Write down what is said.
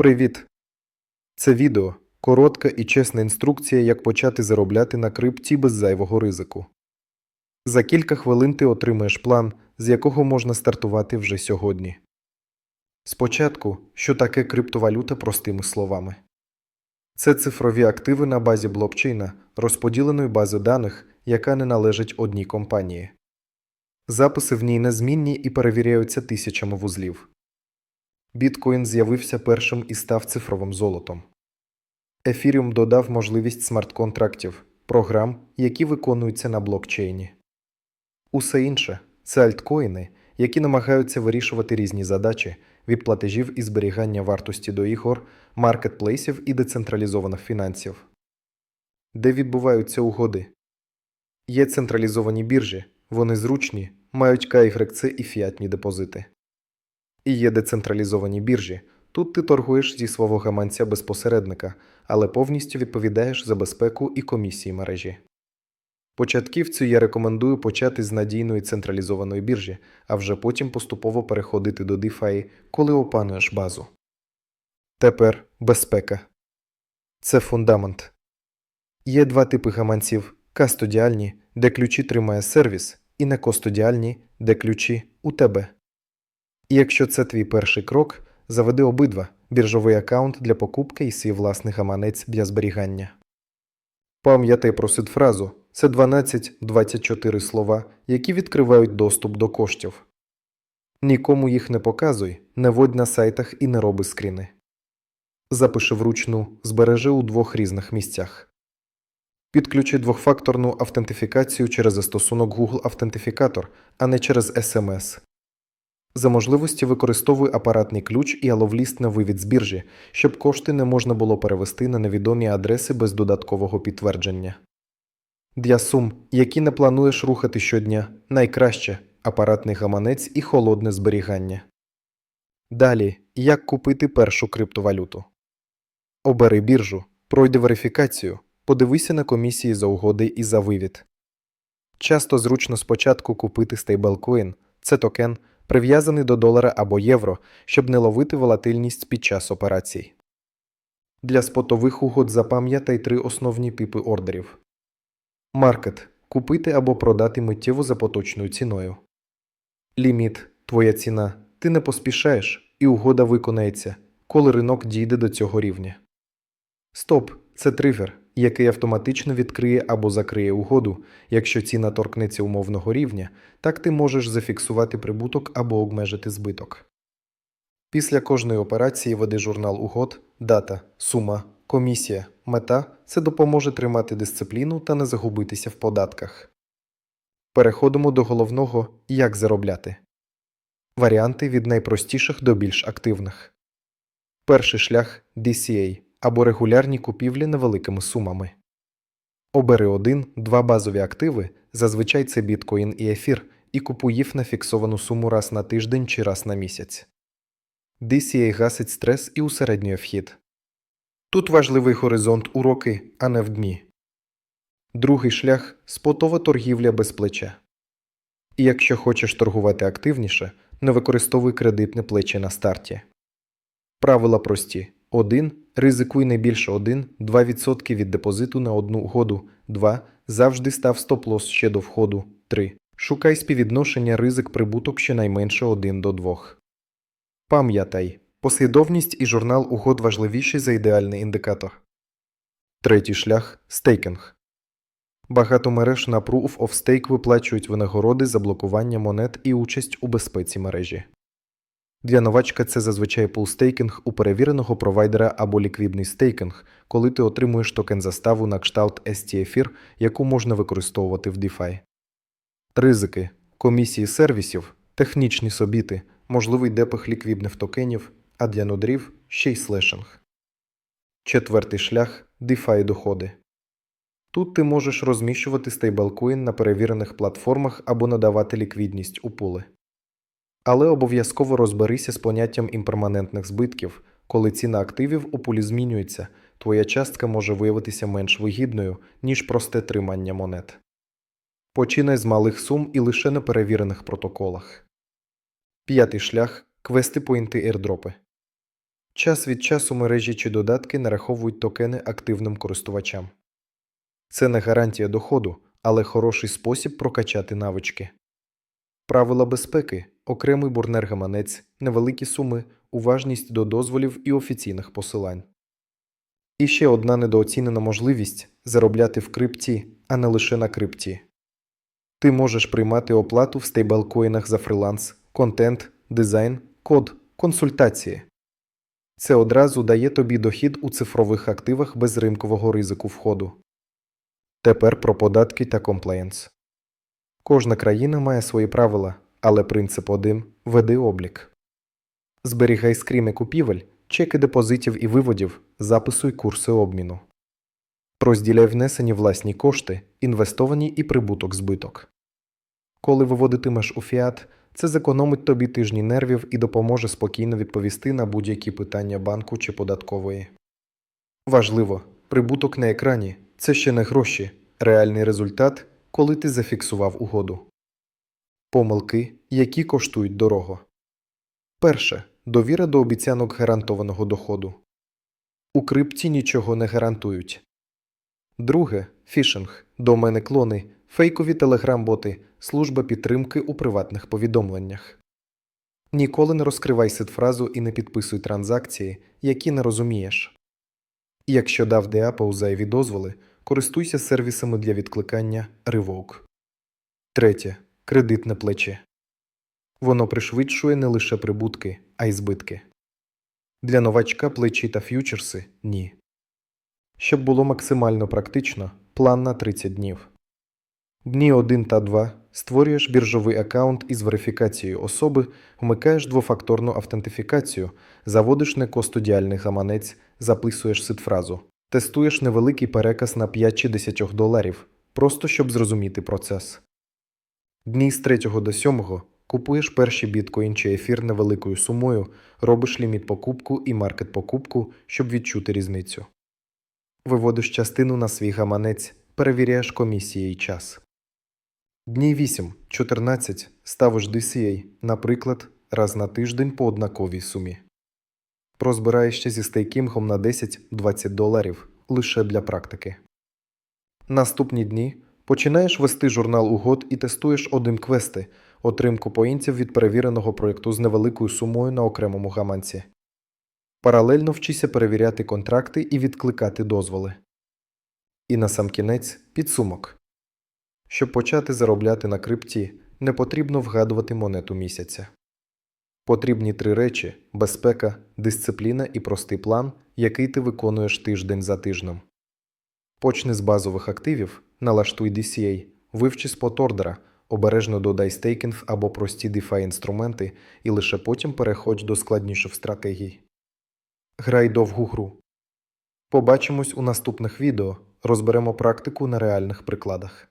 Привіт! Це відео коротка і чесна інструкція, як почати заробляти на крипті без зайвого ризику. За кілька хвилин ти отримаєш план, з якого можна стартувати вже сьогодні. Спочатку, що таке криптовалюта простими словами. Це цифрові активи на базі блокчейна, розподіленої бази даних, яка не належить одній компанії. Записи в ній незмінні і перевіряються тисячами вузлів. Біткоін з'явився першим і став цифровим золотом. Ефіріум додав можливість смарт-контрактів, програм, які виконуються на блокчейні. Усе інше це альткоїни, які намагаються вирішувати різні задачі від платежів і зберігання вартості до ігор, маркетплейсів і децентралізованих фінансів. Де відбуваються угоди? Є централізовані біржі, вони зручні, мають KYC і фіатні депозити. І є децентралізовані біржі. Тут ти торгуєш зі свого гаманця без посередника, але повністю відповідаєш за безпеку і комісії мережі. Початківцю я рекомендую почати з надійної централізованої біржі, а вже потім поступово переходити до DeFi, коли опануєш базу. Тепер безпека. Це фундамент. Є два типи гаманців: кастодіальні, де ключі тримає сервіс, і некостодіальні, де ключі у тебе. І якщо це твій перший крок, заведи обидва біржовий аккаунт для покупки і свій власний гаманець для зберігання. Пам'ятай про сид-фразу це 12-24 слова, які відкривають доступ до коштів. Нікому їх не показуй, не водь на сайтах і не роби скріни. Запиши вручну, збережи у двох різних місцях. Підключи двохфакторну автентифікацію через застосунок Google Автентифікатор, а не через SMS. За можливості використовуй апаратний ключ і аловліст на вивід з біржі, щоб кошти не можна було перевести на невідомі адреси без додаткового підтвердження. Для сум, які не плануєш рухати щодня, найкраще апаратний гаманець і холодне зберігання. Далі, як купити першу криптовалюту. Обери біржу, пройди верифікацію, подивися на комісії за угоди і за вивід. Часто зручно спочатку купити стейблкоін – це токен, прив'язаний до долара або євро, щоб не ловити волатильність під час операцій. Для спотових угод запам'ятай три основні типи ордерів. Маркет купити або продати миттєво за поточною ціною. Ліміт твоя ціна. Ти не поспішаєш, і угода виконається, коли ринок дійде до цього рівня. Стоп це тригер, який автоматично відкриє або закриє угоду, якщо ціна торкнеться умовного рівня, так ти можеш зафіксувати прибуток або обмежити збиток. Після кожної операції веди журнал угод, дата, сума, комісія, мета це допоможе тримати дисципліну та не загубитися в податках. Переходимо до головного як заробляти. Варіанти від найпростіших до більш активних. Перший шлях DCA або регулярні купівлі невеликими сумами. Обери один-два базові активи, зазвичай це біткоін і ефір, і купуй їх на фіксовану суму раз на тиждень чи раз на місяць. DCA гасить стрес і усереднює вхід. Тут важливий горизонт у роки, а не в дні. Другий шлях спотова торгівля без плеча. І якщо хочеш торгувати активніше, не використовуй кредитне плече на старті. Правила прості. 1. Ризикуй не більше 1-2% від депозиту на одну угоду. 2. Завжди став стоп-лосс ще до входу. 3. Шукай співвідношення ризик прибуток щонайменше 1 до 2. Пам'ятай, послідовність і журнал угод важливіший за ідеальний індикатор. Третій шлях стейкінг. Багато мереж на Proof of Stake виплачують винагороди за блокування монет і участь у безпеці мережі. Для новачка це зазвичай пулстейкінг у перевіреного провайдера або ліквідний стейкінг, коли ти отримуєш токен заставу на кшталт ST-ефір, яку можна використовувати в DeFi. Ризики, комісії сервісів, технічні собіти, можливий депих ліквідних токенів, а для нодрів ще й слешинг. Четвертий шлях DeFi доходи. Тут ти можеш розміщувати стейблкоін на перевірених платформах або надавати ліквідність у пули. Але обов'язково розберися з поняттям імперманентних збитків, коли ціна активів у пулі змінюється, твоя частка може виявитися менш вигідною, ніж просте тримання монет. Починай з малих сум і лише на перевірених протоколах. П'ятий шлях квести поінти ейрдропи. Час від часу мережі чи додатки нараховують токени активним користувачам. Це не гарантія доходу, але хороший спосіб прокачати навички. Правила безпеки, окремий бурнер-гаманець, невеликі суми, уважність до дозволів і офіційних посилань. І ще одна недооцінена можливість заробляти в крипті, а не лише на крипті. Ти можеш приймати оплату в стейблкоїнах за фриланс, контент, дизайн, код, консультації. Це одразу дає тобі дохід у цифрових активах без ринкового ризику входу. Тепер про податки та комплаєнс. Кожна країна має свої правила, але принцип один веди облік. Зберігай скріми купівель, чеки депозитів і виводів, записуй курси обміну. Розділяй внесені власні кошти, інвестовані і прибуток збиток. Коли виводитимеш у фіат, це зекономить тобі тижні нервів і допоможе спокійно відповісти на будь-які питання банку чи податкової. Важливо, прибуток на екрані це ще не гроші, реальний результат, коли ти зафіксував угоду. Помилки, які коштують дорого. Перше. Довіра до обіцянок гарантованого доходу. У крипті нічого не гарантують. Друге фішинг, домени клони, фейкові телеграм-боти, служба підтримки у приватних повідомленнях. Ніколи не розкривай сид-фразу і не підписуй транзакції, які не розумієш. Якщо дав Деапа зайві дозволи, користуйся сервісами для відкликання Revoke. Третє кредитне плече. Воно пришвидшує не лише прибутки, а й збитки. Для новачка плечі та ф'ючерси ні. Щоб було максимально практично, план на 30 днів. Дні 1 та 2 створюєш біржовий аккаунт із верифікацією особи, вмикаєш двофакторну автентифікацію, заводиш некостудіальний гаманець, записуєш сид-фразу, тестуєш невеликий переказ на 5 чи 10 доларів, просто щоб зрозуміти процес. Дні з 3 до 7 купуєш перші біткоін чи ефір невеликою сумою, робиш ліміт покупку і маркет покупку, щоб відчути різницю. Виводиш частину на свій гаманець, перевіряєш комісії і час. Дні 8-14 ставиш DCA, наприклад, раз на тиждень по однаковій сумі. Прозбираєшся зі стейкінгом на 10-20 доларів лише для практики. Наступні дні починаєш вести журнал угод і тестуєш один квести, отримку поінців від перевіреного проєкту з невеликою сумою на окремому гаманці. Паралельно вчися перевіряти контракти і відкликати дозволи. І насамкінець підсумок. Щоб почати заробляти на крипті, не потрібно вгадувати монету місяця. Потрібні три речі безпека, дисципліна і простий план, який ти виконуєш тиждень за тижнем. Почни з базових активів, налаштуй DCA, вивчи спот-ордера, обережно додай стейкінг або прості DeFi інструменти і лише потім переходь до складніших стратегій. Грай довгу гру. Побачимось у наступних відео, розберемо практику на реальних прикладах.